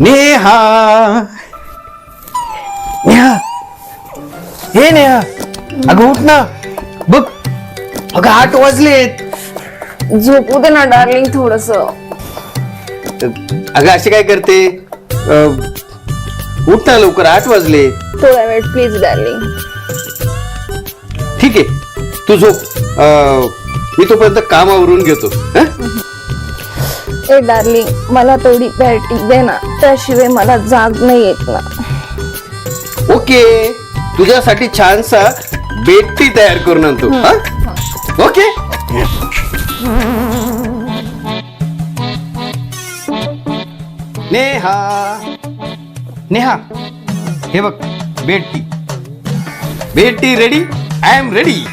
नेहा नेहा. हे नेहा. अगं उठ ना. बघ. अगं आठ वाजलेत. झोपू दे ना डार्लिंग थोडस. अगं असे काय करते? अं, उठ ना लवकर आठ वाजले थोडा वेळ प्लीज डार्लिंग ठीक आहे. तू झोप. अं, मी तोपर्यंत कामावरून घेतो. हं? ए डार्लिंग मला थोडी बॅटी दे ना. त्याशिवाय मला जाग नाही येत ना. ओके. तुझ्यासाठी छानसा बेटी तयार करून आणतो. हा. ओके. नेहा. नेहा. हे बघ बेटी. बेटी रेडी आय एम रेडी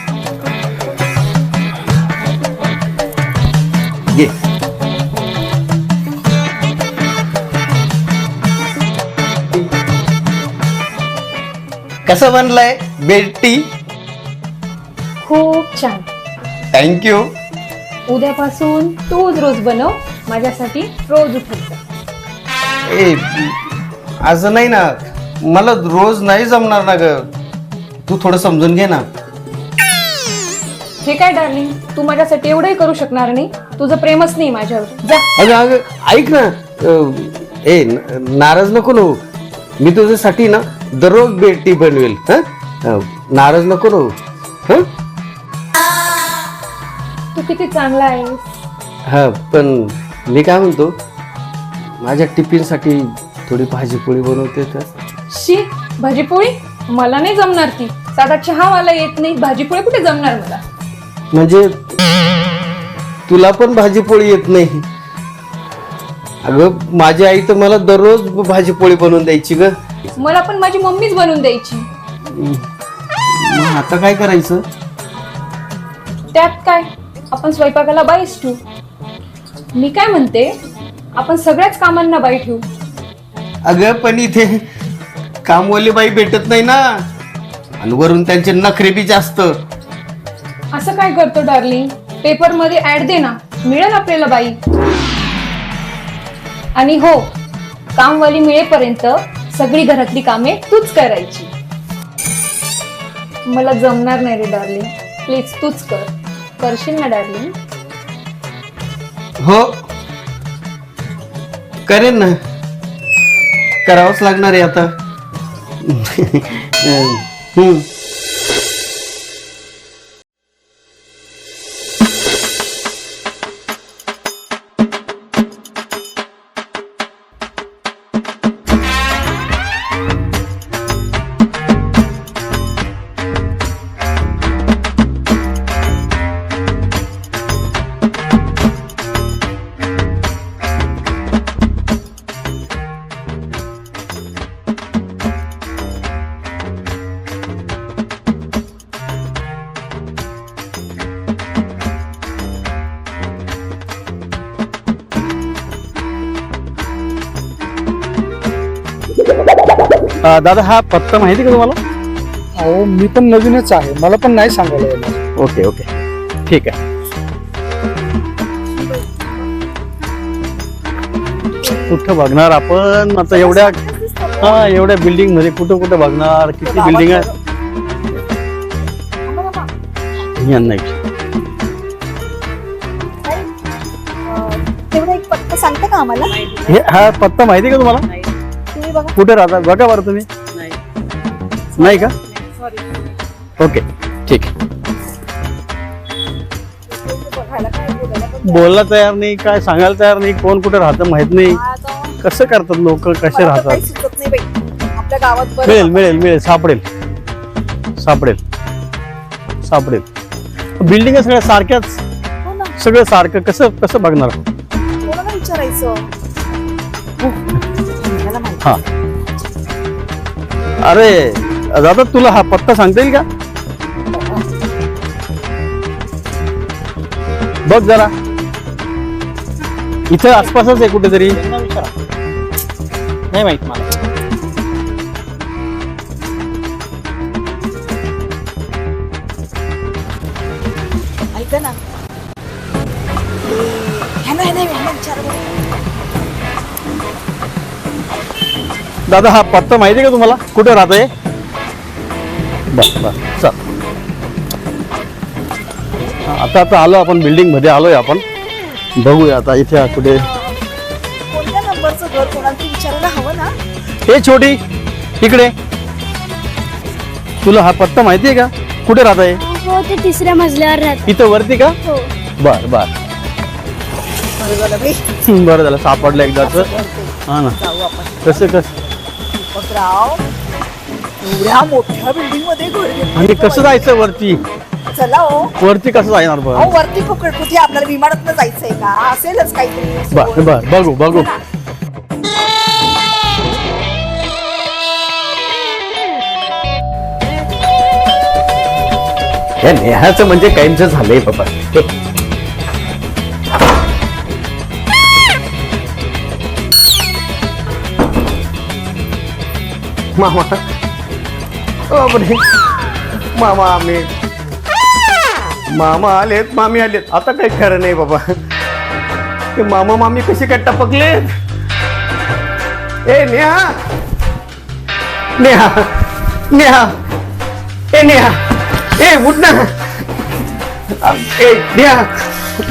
कसं बनलंय? बेटी? खूप छान. थँक्यू उद्यापासून तूच रोज बनव माझ्यासाठी रोज ए असं नाही ना? मला रोज नाही जमणार ना ग. तू थोडं समजून घे ना. हे काय डार्लिंग तू माझ्यासाठी एवढंही करू शकणार नाही? तुझं प्रेमच नाही माझ्यावर. जा. अगं अगं ऐक ना. अं, ए न- नाराज नको नो मी तुझ्यासाठी ना दररोज बेटी बनवेल हं? नाराज नको नो हं? तू किती चांगला आहेस. हा पण मी काय म्हणतो माझ्या टिफिनसाठी थोडी भाजीपोळी बनवते का? शी भाजीपोळी? मला नाही जमणार ती. साधा चहा मला येत नाही भाजीपोळी कुठे जमणार मला? म्हणजे तुला पण भाजीपोळी येत नाही. अगं माझी आई तर मला दररोज भाजीपोळी बनवून द्यायची ग. मला पण माझी मम्मीच बनवून द्यायची. मग आता काय करायचं? त्यात काय? आपण स्वयंपाकाला बाईच ठेवू. मी काय म्हणते? आपण सगळ्याच कामांना बाई ठेवू. अगं पण इथे कामवाली बाई भेटत नाही ना. आणि वरून त्यांचे नखरे बी जास्त. असं काय करतो डार्लिंग पेपरमध्ये ऍड दे ना. मिळेल आपल्याला बाई. आणि हो कामवाली मिळेपर्यंत सगळी घरातली कामे तूच करायची. मला जमणार नाही रे डार्लिंग प्लीज तूच कर. करशील ना डार्लिंग हो. करेन ना. करावंच लागणार आहे आता. हम्म. अ, दादा हा पत्ता माहिती का तुम्हाला? अहो मी पण नवीनच आहे. मला पण नाही सांगायला येणार. Okay okay. ठीक आहे. कुठं बघणार आपण? आता एवढ्या हा एवढ्या बिल्डिंगमध्ये कुठं कुठं बघणार? किती बिल्डिंग आहे यांना एक. तेवढा एक पत्ता सांगता का आम्हाला? हे हा पत्ता माहिती का तुम्हाला? तुम्ही बघा. कुठे राहता? बघा बरं तुम्ही? नाही. का? ओके ठीक. बोलला तयार नाही काय सांगायला तयार नाही कोण कुठे राहतं माहीत नाही. कसं करतात लोक? कसे राहतात? मिळेल मिळेल मिळेल. सापडेल. सापडेल. सापडेल. बिल्डिंग सगळ्या सारख्याच? हो सगळं सारखं. कसं कसं बघणार? विचारायचं? हा. अरे दादा तुला हा पत्ता सांगता येईल का? बघ जरा. इथं आसपासच आहे कुठेतरी. नाही माहीत मला. ऐका ना. ह्यांना ह्यांना ह्यांना विचारा बरं. दादा हा पत्ता माहिती आहे का तुम्हाला? कुठे राहतोय? बर बर चल. हा, आता आता आलो आपण बिल्डिंगमध्ये आलोय आपण. बघूया आता इथे कुठे. कोणत्या नंबरचं घर कोणाला तरी विचारायला हवं ना? हे छोटी इकडे. तुला हा पत्ता माहिती आहे का? कुठे राहत आहे हो ते तिसऱ्या मजल्यावर राहत. इथं वरती का? हो. बर बर. बरं झालं बरं झालं सापडलं एकदाच. हा ना. कसं कसं? दीपकराव एवढ्या मोठ्या बिल्डिंगमध्ये घर आणि कसं जायचं वरती? चला हो. वरती कसं जाणार बरं? अहो वरती कुठे कुठे? आपल्याला विमानात जायचंय का? असेलच काहीतरी. बर बर बघू बघू. या नेहाचं म्हणजे काहींच झालंय बाबा. मामा बापरे. मामा आम्ही मामा आलेत मामी आलेत. आता काही खरं नाही बाबा. ते मामा मामी कसे काय टपकलेत? ए नेहा! नेहा! नेहा! ए नेहा! ए उठ ना! ए नेहा!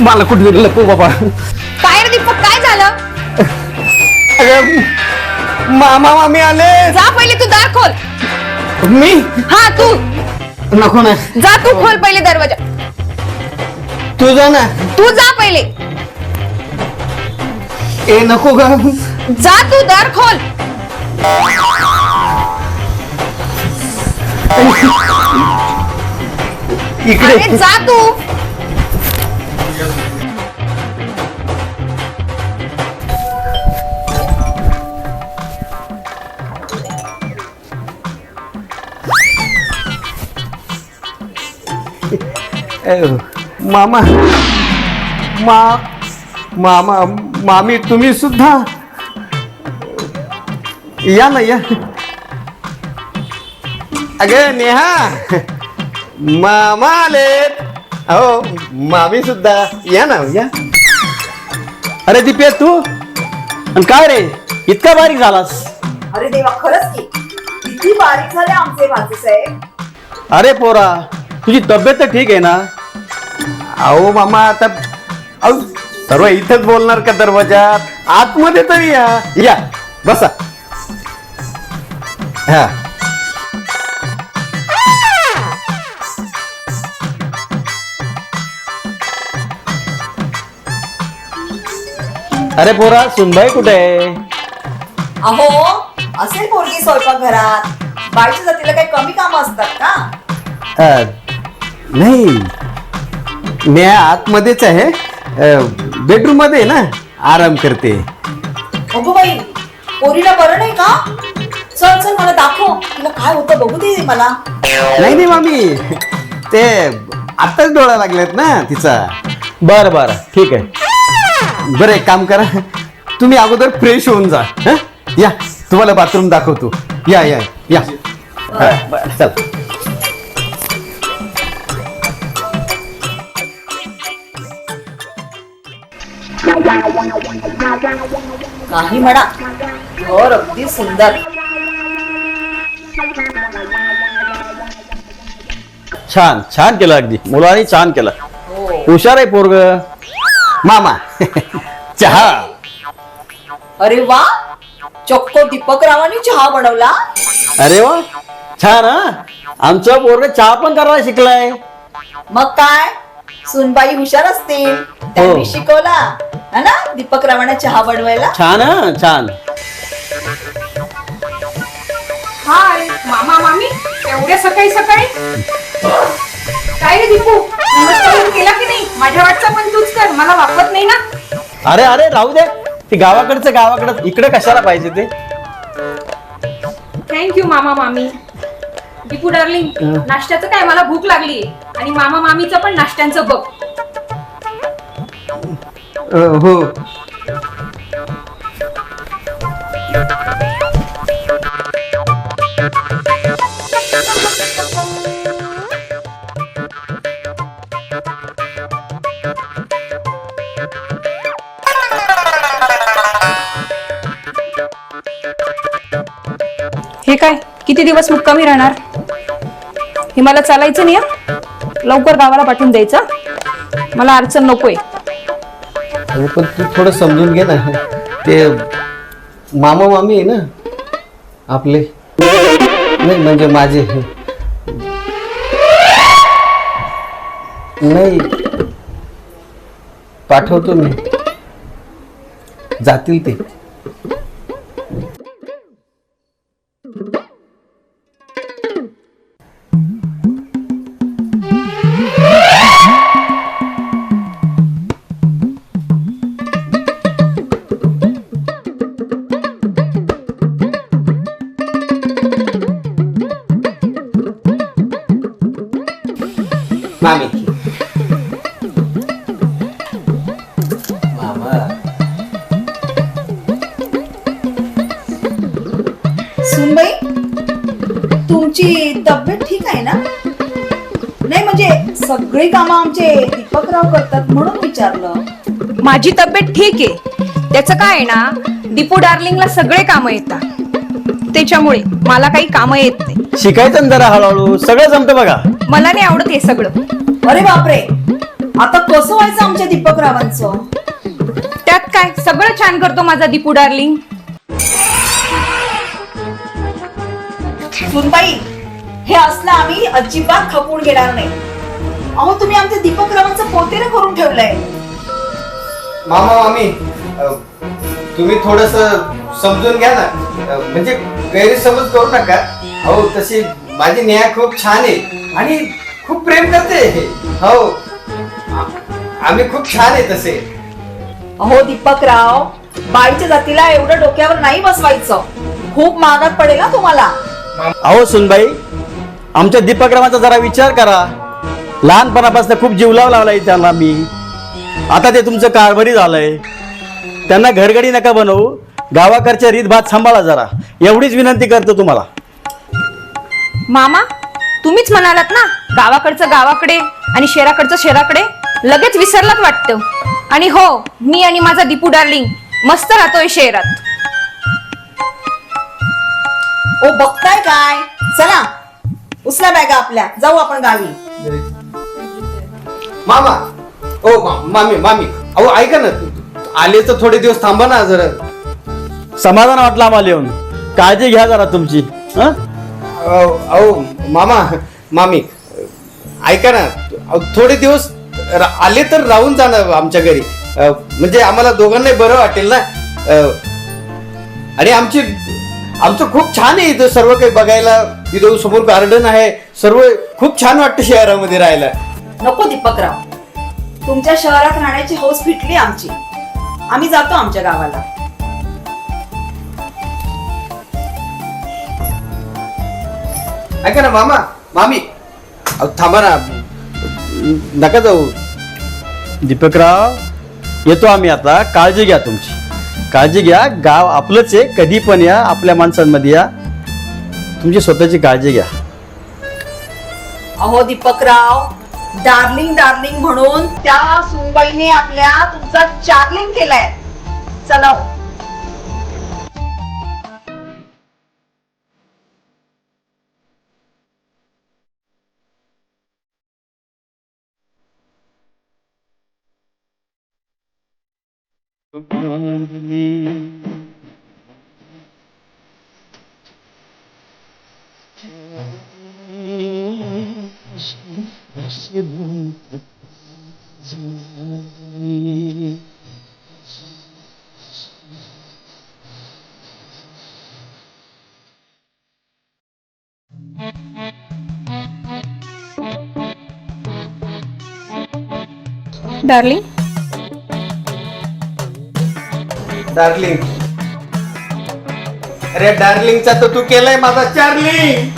मला कुठे लपू बाबा. काय रे दीपक काय झालं? अगं, मामा मामी आले. जा पहिले तू दार खोल. मी? हा तू. नको ना. जा तू खोल पहिले दरवाजा. तू जा ना. तू जा पहिले. ए नको ग. जा तू दार खोल. इकडे. अरे जा तू. मामा मा मामा मामी तुम्ही सुद्धा या ना या. अगं नेहा मामा आलेत हो मामी सुद्धा. या ना या. अरे दिप्या तू? आणि काय रे? इतका बारीक झालास. अरे देवा खरंच की. किती बारीक झाले आमचे भाजी साहेब. अरे पोरा तुझी तब्येत तर ठीक आहे ना? अहो मामा आता अहो सर्व इथंच बोलणार का दरवाजात आतमध्ये तरी या. या बसा. हा. अरे पोरा सुनबाई कुठे आहे? अहो असेल पोरगी स्वयंपाक घरात बाईच्या जातीला काही कमी कामं असतात का? अ, नाही. मी आतमध्येच आहे. बेडरूममध्ये आहे ना आराम करते. अगो बाई पोरीला बरं नाही का? चल चल मला दाखव. तिला काय होतं बघू दे मला. नाही नाही मामी. ते आताच डोळा लागलेत ना तिचा. बरं बरं. ठीक आहे. बरं एक काम करा. तुम्ही अगोदर फ्रेश होऊन जा. हं? या. तुम्हाला बाथरूम दाखवतो. या या या. हा, चल. काही म्हणा. घर अगदी सुंदर. छान छान केलं अगदी. मुलांनी छान केलं. हुशार आहे पोरग. मामा. चहा. अरे वा. चक्क दीपक रावांनी चहा बनवला. अरे वा. छान हा. आमचं पोरग चहा पण करायला शिकलाय. मग काय? सुनबाई हुशार असतील त्यांनी शिकवला है. ना दीपक रावांना चहा बनवायला? छान हा छान. हाय मामा मामी एवढ्या सकाळी सकाळी? काय रे दीपू नमस्कार केला की नाही? माझ्या वाटचा पण तूच कर मला वापरत नाही ना? अरे अरे राहू दे. ते गावाकडचं गावाकडं इकडे कशाला पाहिजे ते? थँक्यू मामा मामी. दीपू डार्लिंग नाश्त्याचं काय? मला भूक लागली आणि मामा मामीचं पण नाश्त्यांचं बघ. हो. हे काय? किती दिवस मुक्कामी राहणार? हे मला चालायचं नाही हं? लवकर गावाला पाठवून द्यायचं मला अडचण नकोय. अरे पण तू थोडं समजून घे ना. ते मामा मामी आहे ना आपले. नाही म्हणजे माझे. नाही. पाठवतो मी. जातील ते. कामं आमचे दीपकराव करतात म्हणून विचारलं. माझी तब्येत ठीक आहे. त्याचं काय आहे ना दीपू डार्लिंगला सगळे कामं येतात. त्याच्यामुळे मला काही कामं येत नाही. शिकायचं ना जरा हळूहळू सगळं जमतं बघा. मला नाही आवडत हे सगळं. अरे बापरे आता कसं व्हायचं आमच्या दीपकरावांचं? त्यात काय? सगळं छान करतो माझा दीपू डार्लिंग. सुनबाई हे असलं आम्ही अजिबात खपून घेणार नाही. अहो तुम्ही आमच्या दीपकरावांचं पोतेर करून ठेवलंय. मामा मामी अ, तुम्ही थोडस समजून घ्या ना. अ, म्हणजे गैरसमज करू नका. हो तशी माझी नेहा खूप छान आहे आणि खूप प्रेम करते. हो आ- आम्ही खूप छान आहे तसे. अहो दीपकराव बाईच्या जातीला एवढं डोक्यावर नाही बसवायचं. खूप महागात पडेल ना तुम्हाला. अहो सुनबाई आमच्या दीपकरामाचा जरा विचार करा. लहानपणापासून खूप जीवलाव लावलाय त्यांना मी. आता ते तुमचं कारभारी झालंय. त्यांना घरगडी नका बनवू. गावाकडच्या रीतभात सांभाळा जरा. एवढीच विनंती करतो तुम्हाला. मामा तुम्हीच म्हणालात ना गावाकडचं गावाकडे आणि शहराकडचं शहराकडे लगेच विसरलात वाटतं. आणि हो मी आणि माझा दीपू डार्लिंग मस्त राहतोय शहरात. ओ बघताय काय? चला उचला बॅगा आपल्या. जाऊ आपण गावी. मामा. ओ मा- मामी मामी. अहो ऐका ना. आले तर थोडे दिवस थांबा ना जरा. समाधान वाटलं आम्हाला येऊन. काळजी घ्या जरा तुमची हं? अहो अहो, मामा मामी. ऐका ना. अहो, थोडे दिवस रा- आले तर राहून जाणार आमच्या घरी. अ, म्हणजे आम्हाला दोघांनाही बरं वाटेल ना. अ, आणि आमची आमचं खूप छान आहे इथं सर्व काही बघायला. इथं समोर गार्डन आहे. सर्व खूप छान वाटतं शहरामध्ये राहायला. नको दीपकराव तुमच्या शहरात राहण्याची हौस फिटली आमची. आम्ही जातो आमच्या गावाला. ऐका ना मामा. मामी. अहो, थांबा ना. नका जाऊ. दीपकराव येतो आम्ही आता. काळजी घ्या तुमची. काळजी घ्या. गाव आपलंच आहे. कधी पण या आपल्या माणसांमध्ये या. तुमची स्वतःची काळजी घ्या. अहो दीपकराव डार्लिंग डार्लिंग म्हणून त्या सुनबाईने आपल्या तुमचा चार्लिंग केलाय. चला हो. डार्लिंग डार्लिंग अरे डार्लिंगचा तर तू केलाय माझा चार्लिंग